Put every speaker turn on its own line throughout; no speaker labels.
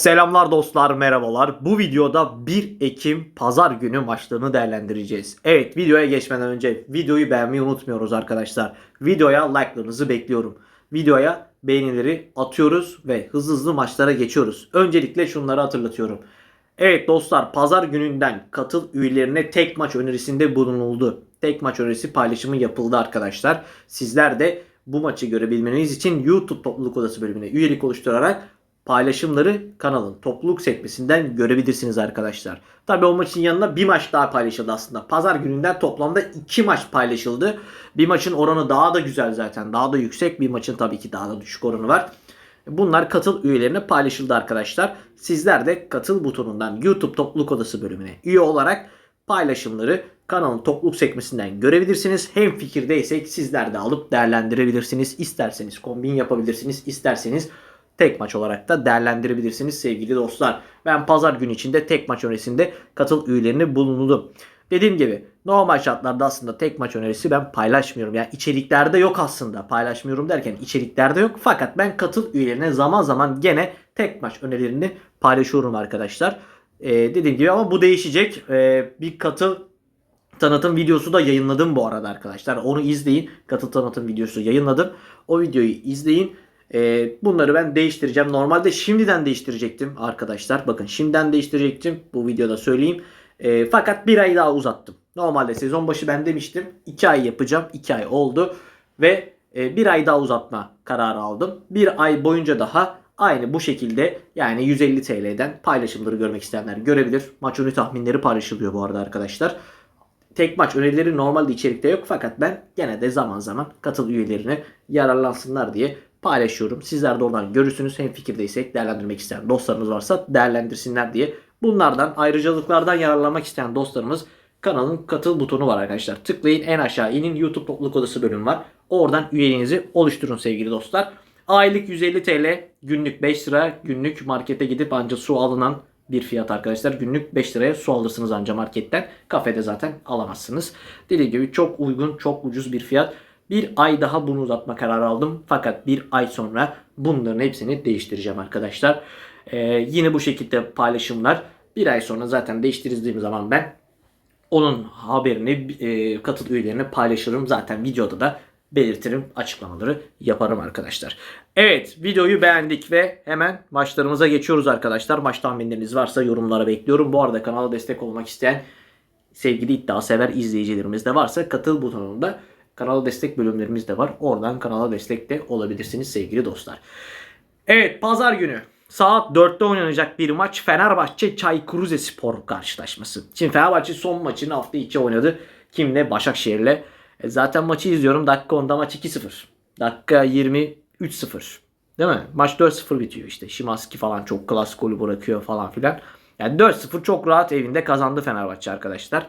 Selamlar dostlar, merhabalar. Bu videoda 1 Ekim Pazar günü maçlarını değerlendireceğiz. Evet, videoya geçmeden önce videoyu beğenmeyi unutmuyoruz arkadaşlar. Videoya like'larınızı bekliyorum. Videoya beğenileri atıyoruz ve hızlı hızlı maçlara geçiyoruz. Öncelikle şunları hatırlatıyorum. Evet dostlar, Pazar gününden katıl üyelerine tek maç önerisinde bulunuldu. Tek maç önerisi paylaşımı yapıldı arkadaşlar. Sizler de bu maçı görebilmeniz için YouTube Topluluk Odası bölümüne üyelik oluşturarak paylaşımları kanalın topluluk sekmesinden görebilirsiniz arkadaşlar. Tabi o maçın yanına bir maç daha paylaşıldı aslında. Pazar gününden toplamda iki maç paylaşıldı. Bir maçın oranı daha da güzel zaten. Daha da yüksek. Bir maçın tabii ki daha da düşük oranı var. Bunlar katıl üyelerine paylaşıldı arkadaşlar. Sizler de katıl butonundan YouTube topluluk odası bölümüne üye olarak paylaşımları kanalın topluluk sekmesinden görebilirsiniz. Hem fikirdeysek sizler de alıp değerlendirebilirsiniz. İsterseniz kombin yapabilirsiniz. İsterseniz tek maç olarak da değerlendirebilirsiniz sevgili dostlar. Ben pazar günü içinde tek maç önerisinde katıl üyelerine bulundum. Dediğim gibi normal şartlarda aslında tek maç önerisi ben paylaşmıyorum. Yani içeriklerde yok aslında. Paylaşmıyorum derken içeriklerde yok. Fakat ben katıl üyelerine zaman zaman gene tek maç önerilerini paylaşıyorum arkadaşlar. Ee, dediğim gibi ama bu değişecek. Ee, bir katıl tanıtım videosu da yayınladım bu arada arkadaşlar. Onu izleyin. Katıl tanıtım videosu yayınladım. O videoyu izleyin. Ee, bunları ben değiştireceğim. Normalde şimdiden değiştirecektim arkadaşlar. Bakın şimdiden değiştirecektim. Bu videoda söyleyeyim. Ee, fakat bir ay daha uzattım. Normalde sezon başı ben demiştim. 2 ay yapacağım. 2 ay oldu. Ve e, bir ay daha uzatma kararı aldım. Bir ay boyunca daha aynı bu şekilde yani 150 TL'den paylaşımları görmek isteyenler görebilir. Maç önü tahminleri paylaşılıyor bu arada arkadaşlar tek maç önerileri normalde içerikte yok fakat ben gene de zaman zaman katıl üyelerine yararlansınlar diye paylaşıyorum. Sizler de oradan görürsünüz. Hem fikirdeysek değerlendirmek isteyen dostlarınız varsa değerlendirsinler diye. Bunlardan ayrıcalıklardan yararlanmak isteyen dostlarımız kanalın katıl butonu var arkadaşlar. Tıklayın en aşağı inin YouTube topluluk odası bölümü var. Oradan üyeliğinizi oluşturun sevgili dostlar. Aylık 150 TL, günlük 5 lira, günlük markete gidip anca su alınan bir fiyat arkadaşlar. Günlük 5 liraya su alırsınız anca marketten. Kafede zaten alamazsınız. Dediğim gibi çok uygun, çok ucuz bir fiyat. Bir ay daha bunu uzatma kararı aldım. Fakat bir ay sonra bunların hepsini değiştireceğim arkadaşlar. Ee, yine bu şekilde paylaşımlar. Bir ay sonra zaten değiştirdiğim zaman ben onun haberini e, katıl üyelerine paylaşırım. Zaten videoda da belirtirim. Açıklamaları yaparım arkadaşlar. Evet videoyu beğendik ve hemen maçlarımıza geçiyoruz arkadaşlar. Maç tahminleriniz varsa yorumlara bekliyorum. Bu arada kanala destek olmak isteyen sevgili iddia sever izleyicilerimiz de varsa katıl butonunda kanala destek bölümlerimiz de var. Oradan kanala destek de olabilirsiniz sevgili dostlar. Evet pazar günü saat 4'te oynanacak bir maç Fenerbahçe Çaykur Rizespor karşılaşması. Şimdi Fenerbahçe son maçını hafta içi oynadı. Kimle? Başakşehir'le. E zaten maçı izliyorum. Dakika 10'da maç 2-0. Dakika 20 3-0. Değil mi? Maç 4-0 bitiyor işte. Şimanski falan çok klas golü bırakıyor falan filan. Yani 4-0 çok rahat evinde kazandı Fenerbahçe arkadaşlar.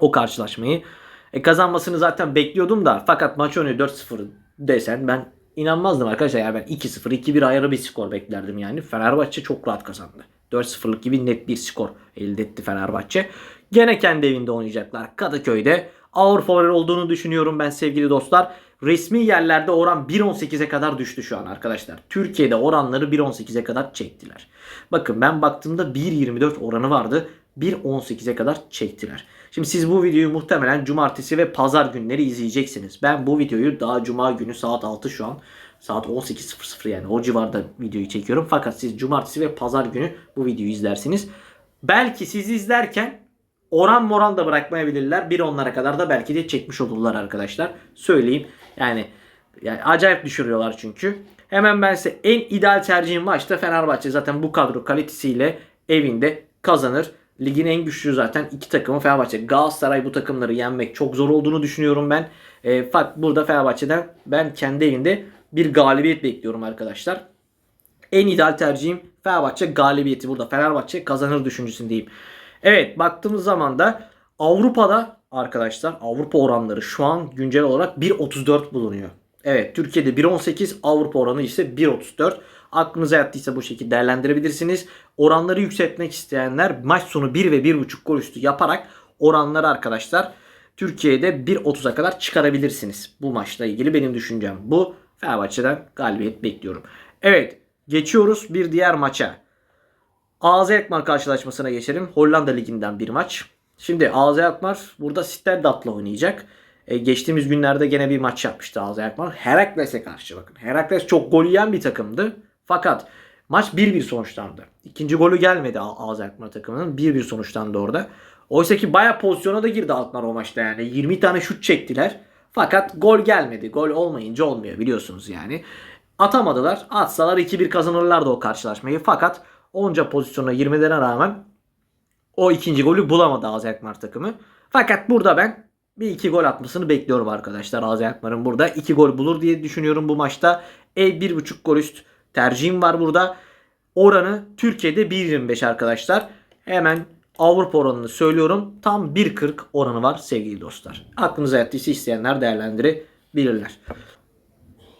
O karşılaşmayı. E kazanmasını zaten bekliyordum da fakat maç önü 4-0 desen ben inanmazdım arkadaşlar. Yani ben 2-0 2-1 ayarı bir skor beklerdim yani. Fenerbahçe çok rahat kazandı. 4-0'lık gibi net bir skor elde etti Fenerbahçe. Gene kendi evinde oynayacaklar. Kadıköy'de ağır favori olduğunu düşünüyorum ben sevgili dostlar. Resmi yerlerde oran 1.18'e kadar düştü şu an arkadaşlar. Türkiye'de oranları 1.18'e kadar çektiler. Bakın ben baktığımda 1.24 oranı vardı. 1.18'e kadar çektiler. Şimdi siz bu videoyu muhtemelen cumartesi ve pazar günleri izleyeceksiniz. Ben bu videoyu daha cuma günü saat 6 şu an. Saat 18.00 yani o civarda videoyu çekiyorum. Fakat siz cumartesi ve pazar günü bu videoyu izlersiniz. Belki siz izlerken oran moran da bırakmayabilirler. Bir onlara kadar da belki de çekmiş olurlar arkadaşlar. Söyleyeyim. Yani, yani acayip düşürüyorlar çünkü. Hemen ben size en ideal tercihim maçta Fenerbahçe zaten bu kadro kalitesiyle evinde kazanır. Ligin en güçlü zaten iki takımı Fenerbahçe. Galatasaray bu takımları yenmek çok zor olduğunu düşünüyorum ben. E, fakat burada Fenerbahçe'den ben kendi evinde bir galibiyet bekliyorum arkadaşlar. En ideal tercihim Fenerbahçe galibiyeti burada. Fenerbahçe kazanır düşüncesindeyim. Evet baktığımız zaman da Avrupa'da arkadaşlar Avrupa oranları şu an güncel olarak 1.34 bulunuyor. Evet Türkiye'de 1.18 Avrupa oranı ise 1.34. Aklınıza yattıysa bu şekilde değerlendirebilirsiniz. Oranları yükseltmek isteyenler maç sonu 1 ve 1.5 gol üstü yaparak oranları arkadaşlar Türkiye'de 1.30'a kadar çıkarabilirsiniz. Bu maçla ilgili benim düşüncem bu. Fenerbahçe'den galibiyet bekliyorum. Evet geçiyoruz bir diğer maça. AZ Alkmaar karşılaşmasına geçelim. Hollanda Ligi'nden bir maç. Şimdi AZ Alkmaar burada Sterdap'la oynayacak. E, geçtiğimiz günlerde gene bir maç yapmıştı AZ Alkmaar. Herakles'e karşı bakın. Herakles çok gol yiyen bir takımdı. Fakat maç 1-1 sonuçlandı. İkinci golü gelmedi AZ Alkmaar takımının. 1-1 sonuçlandı orada. Oysa ki bayağı pozisyona da girdi Alkmaar o maçta yani. 20 tane şut çektiler. Fakat gol gelmedi. Gol olmayınca olmuyor biliyorsunuz yani. Atamadılar. Atsalar 2-1 kazanırlardı o karşılaşmayı. Fakat onca pozisyona girmelerine rağmen o ikinci golü bulamadı AZ Alkmaar takımı. Fakat burada ben bir iki gol atmasını bekliyorum arkadaşlar. AZ Alkmaar'ın burada iki gol bulur diye düşünüyorum bu maçta. Ev 1.5 gol üst tercihim var burada. Oranı Türkiye'de 1.25 arkadaşlar. Hemen Avrupa oranını söylüyorum. Tam 1.40 oranı var sevgili dostlar. Aklınıza yattıysa isteyenler değerlendirebilirler.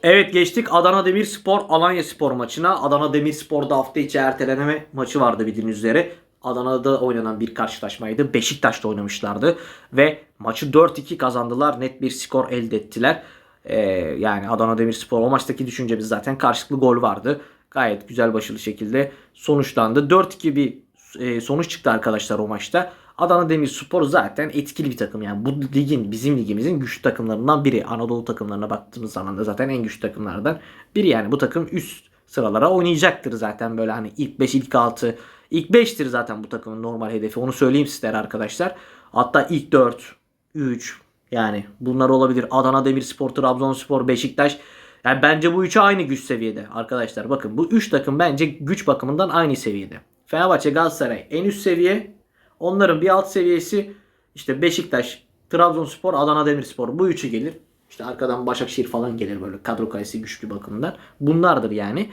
Evet geçtik Adana Demirspor Alanya Spor maçına. Adana Demirspor'da hafta içi erteleneme maçı vardı bildiğiniz üzere. Adana'da oynanan bir karşılaşmaydı. Beşiktaş'ta oynamışlardı. Ve maçı 4-2 kazandılar. Net bir skor elde ettiler. Ee, yani Adana Demirspor o maçtaki düşüncemiz zaten karşılıklı gol vardı. Gayet güzel başarılı şekilde sonuçlandı. 4-2 bir e, sonuç çıktı arkadaşlar o maçta. Adana Demirspor zaten etkili bir takım. Yani bu ligin bizim ligimizin güçlü takımlarından biri. Anadolu takımlarına baktığımız zaman da zaten en güçlü takımlardan biri. Yani bu takım üst sıralara oynayacaktır zaten böyle hani ilk 5 ilk 6 ilk 5'tir zaten bu takımın normal hedefi. Onu söyleyeyim sizlere arkadaşlar. Hatta ilk 4 3 yani bunlar olabilir. Adana Demirspor, Trabzonspor, Beşiktaş. Yani bence bu üçü aynı güç seviyede arkadaşlar. Bakın bu üç takım bence güç bakımından aynı seviyede. Fenerbahçe, Galatasaray en üst seviye. Onların bir alt seviyesi işte Beşiktaş, Trabzonspor, Adana Demirspor bu üçü gelir. İşte arkadan Başakşehir falan gelir böyle kadro kayısı güçlü bakımından. Bunlardır yani.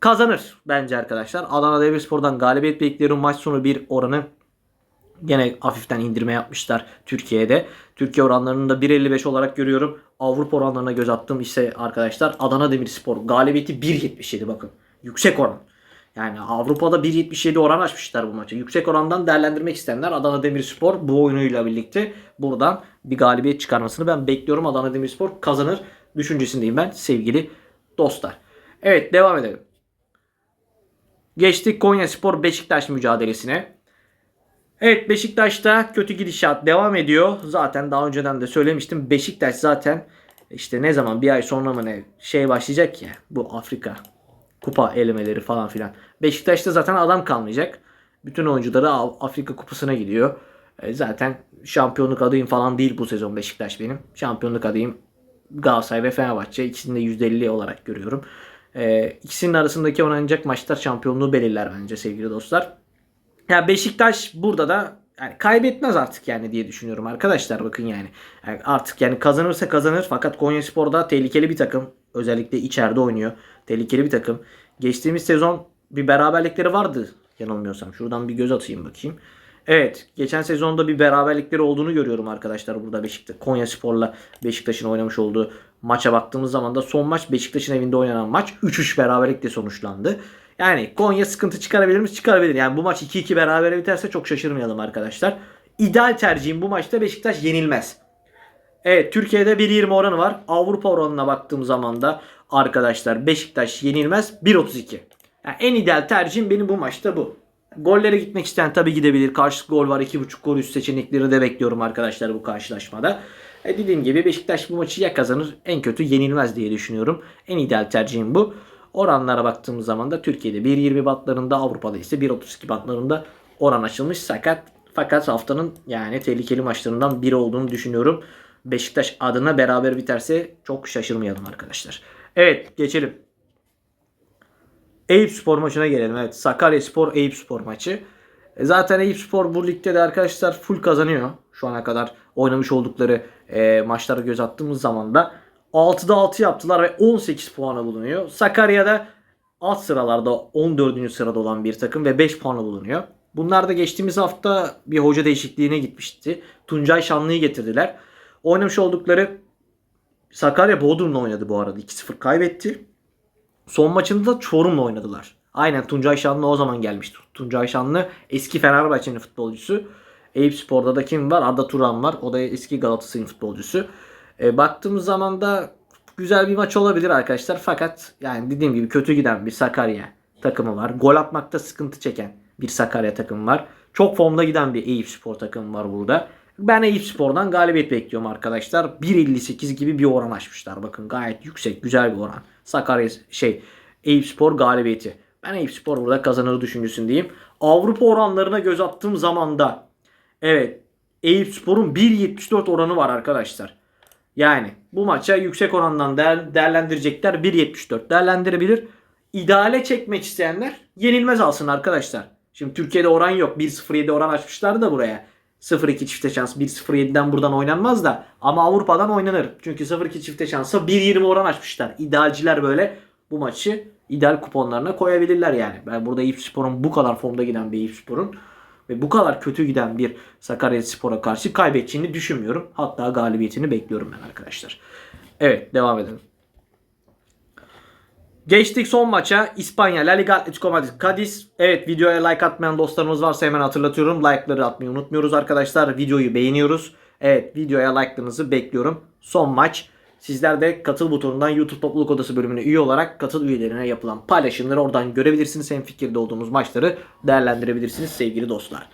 Kazanır bence arkadaşlar. Adana Demirspor'dan galibiyet bekliyorum. Maç sonu bir oranı Gene hafiften indirme yapmışlar Türkiye'de. Türkiye oranlarını da 1.55 olarak görüyorum. Avrupa oranlarına göz attım ise arkadaşlar Adana Demirspor galibiyeti 1.77 bakın. Yüksek oran. Yani Avrupa'da 1.77 oran açmışlar bu maçı. Yüksek orandan değerlendirmek isteyenler Adana Demirspor bu oyunuyla birlikte buradan bir galibiyet çıkarmasını ben bekliyorum. Adana Demirspor kazanır düşüncesindeyim ben sevgili dostlar. Evet devam edelim. Geçtik Konya Spor Beşiktaş mücadelesine. Evet Beşiktaş'ta kötü gidişat devam ediyor. Zaten daha önceden de söylemiştim. Beşiktaş zaten işte ne zaman bir ay sonra mı ne şey başlayacak ya bu Afrika kupa elemeleri falan filan. Beşiktaş'ta zaten adam kalmayacak. Bütün oyuncuları Afrika kupasına gidiyor. E, zaten şampiyonluk adayım falan değil bu sezon Beşiktaş benim. Şampiyonluk adayım Galatasaray ve Fenerbahçe. İkisini de %50 olarak görüyorum. E, ikisinin arasındaki oynanacak maçlar şampiyonluğu belirler bence sevgili dostlar. Ya Beşiktaş burada da yani kaybetmez artık yani diye düşünüyorum arkadaşlar bakın yani. yani. Artık yani kazanırsa kazanır fakat Konyaspor'da tehlikeli bir takım. Özellikle içeride oynuyor. Tehlikeli bir takım. Geçtiğimiz sezon bir beraberlikleri vardı yanılmıyorsam. Şuradan bir göz atayım bakayım. Evet, geçen sezonda bir beraberlikleri olduğunu görüyorum arkadaşlar burada Beşiktaş. Konyaspor'la Beşiktaş'ın oynamış olduğu maça baktığımız zaman da son maç Beşiktaş'ın evinde oynanan maç 3-3 beraberlikle sonuçlandı. Yani Konya sıkıntı çıkarabilir mi? Çıkarabilir. Yani bu maç 2-2 berabere biterse çok şaşırmayalım arkadaşlar. İdeal tercihim bu maçta Beşiktaş yenilmez. Evet Türkiye'de 1.20 oranı var. Avrupa oranına baktığım zaman da arkadaşlar Beşiktaş yenilmez 1.32. Yani en ideal tercihim benim bu maçta bu. Gollere gitmek isteyen tabii gidebilir. Karşılık gol var. 2.5 gol üst seçenekleri de bekliyorum arkadaşlar bu karşılaşmada. E dediğim gibi Beşiktaş bu maçı ya kazanır en kötü yenilmez diye düşünüyorum. En ideal tercihim bu. Oranlara baktığımız zaman da Türkiye'de 1.20 batlarında Avrupa'da ise 1.32 batlarında oran açılmış. Sakat fakat haftanın yani tehlikeli maçlarından biri olduğunu düşünüyorum. Beşiktaş adına beraber biterse çok şaşırmayalım arkadaşlar. Evet geçelim. Eyüp Spor maçına gelelim. Evet Sakarya Spor Eyüp Spor maçı. E, zaten Eyüp Spor bu ligde de arkadaşlar full kazanıyor. Şu ana kadar oynamış oldukları e, maçlara göz attığımız zaman da 6'da 6 yaptılar ve 18 puanı bulunuyor. Sakarya'da alt sıralarda 14. sırada olan bir takım ve 5 puanı bulunuyor. Bunlar da geçtiğimiz hafta bir hoca değişikliğine gitmişti. Tuncay Şanlı'yı getirdiler. Oynamış oldukları Sakarya Bodrum'la oynadı bu arada. 2-0 kaybetti. Son maçında da Çorum'la oynadılar. Aynen Tuncay Şanlı o zaman gelmişti. Tuncay Şanlı eski Fenerbahçe'nin futbolcusu. Eyüp Spor'da da kim var? Arda Turan var. O da eski Galatasaray'ın futbolcusu. E, baktığımız zaman da güzel bir maç olabilir arkadaşlar. Fakat yani dediğim gibi kötü giden bir Sakarya takımı var. Gol atmakta sıkıntı çeken bir Sakarya takımı var. Çok formda giden bir Eyüp Spor takımı var burada. Ben Eyüp Spor'dan galibiyet bekliyorum arkadaşlar. 1.58 gibi bir oran açmışlar. Bakın gayet yüksek, güzel bir oran. Sakarya şey Eyüp Spor galibiyeti. Ben Eyüp Spor burada kazanır düşüncesindeyim. Avrupa oranlarına göz attığım zaman da evet Eyüp Spor'un 1.74 oranı var arkadaşlar. Yani bu maça yüksek orandan değer, değerlendirecekler 1.74 değerlendirebilir. İdeale çekmek isteyenler yenilmez alsın arkadaşlar. Şimdi Türkiye'de oran yok. 1.07 oran açmışlar da buraya. 0-2 çifte şans 1-0-7'den buradan oynanmaz da ama Avrupa'dan oynanır. Çünkü 0-2 çifte şansa 1-20 oran açmışlar. İdealciler böyle bu maçı ideal kuponlarına koyabilirler yani. Ben burada Eyüp Spor'un bu kadar formda giden bir Eyüp Spor'un ve bu kadar kötü giden bir Sakarya Spor'a karşı kaybedeceğini düşünmüyorum. Hatta galibiyetini bekliyorum ben arkadaşlar. Evet devam edelim. Geçtik son maça. İspanya La Liga Atletico Madrid Cadiz. Evet videoya like atmayan dostlarımız varsa hemen hatırlatıyorum. Like'ları atmayı unutmuyoruz arkadaşlar. Videoyu beğeniyoruz. Evet videoya like'larınızı bekliyorum. Son maç. Sizler de katıl butonundan YouTube Topluluk Odası bölümüne üye olarak katıl üyelerine yapılan paylaşımları oradan görebilirsiniz. Hem fikirde olduğumuz maçları değerlendirebilirsiniz sevgili dostlar.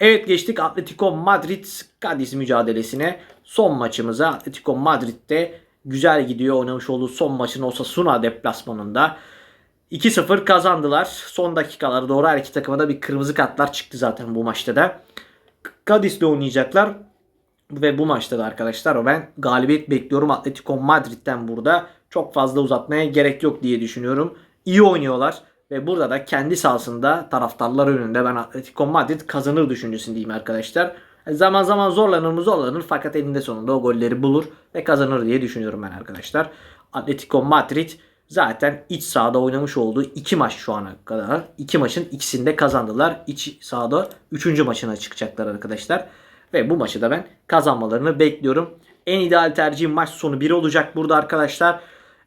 Evet geçtik Atletico Madrid Cadiz mücadelesine. Son maçımıza Atletico Madrid'de güzel gidiyor oynamış olduğu son maçın Osasuna deplasmanında. 2-0 kazandılar. Son dakikalara doğru her iki takıma da bir kırmızı kartlar çıktı zaten bu maçta da. Cadiz'de oynayacaklar. Ve bu maçta da arkadaşlar ben galibiyet bekliyorum Atletico Madrid'den burada. Çok fazla uzatmaya gerek yok diye düşünüyorum. İyi oynuyorlar. Ve burada da kendi sahasında taraftarlar önünde ben Atletico Madrid kazanır düşüncesindeyim arkadaşlar. Zaman zaman zorlanır mı zorlanır fakat eninde sonunda o golleri bulur ve kazanır diye düşünüyorum ben arkadaşlar. Atletico Madrid zaten iç sahada oynamış olduğu iki maç şu ana kadar. iki maçın ikisinde kazandılar. İç sahada üçüncü maçına çıkacaklar arkadaşlar. Ve bu maçı da ben kazanmalarını bekliyorum. En ideal tercihim maç sonu 1 olacak burada arkadaşlar.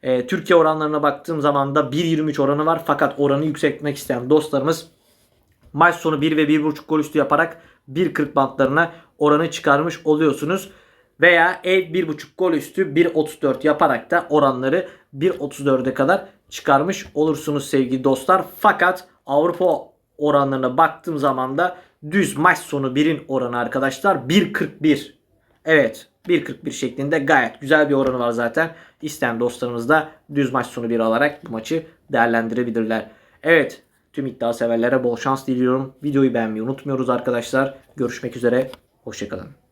Ee, Türkiye oranlarına baktığım zaman da 1.23 oranı var. Fakat oranı yükseltmek isteyen dostlarımız maç sonu 1 ve 1.5 gol üstü yaparak 1.40 bantlarına oranı çıkarmış oluyorsunuz. Veya ev 1.5 gol üstü 1.34 yaparak da oranları 1.34'e kadar çıkarmış olursunuz sevgili dostlar. Fakat Avrupa oranlarına baktığım zaman da düz maç sonu 1'in oranı arkadaşlar 1.41. Evet 1.41 şeklinde gayet güzel bir oranı var zaten. İsteyen dostlarımız da düz maç sonu 1 alarak bu maçı değerlendirebilirler. Evet tüm iddia severlere bol şans diliyorum. Videoyu beğenmeyi unutmuyoruz arkadaşlar. Görüşmek üzere. Hoşçakalın.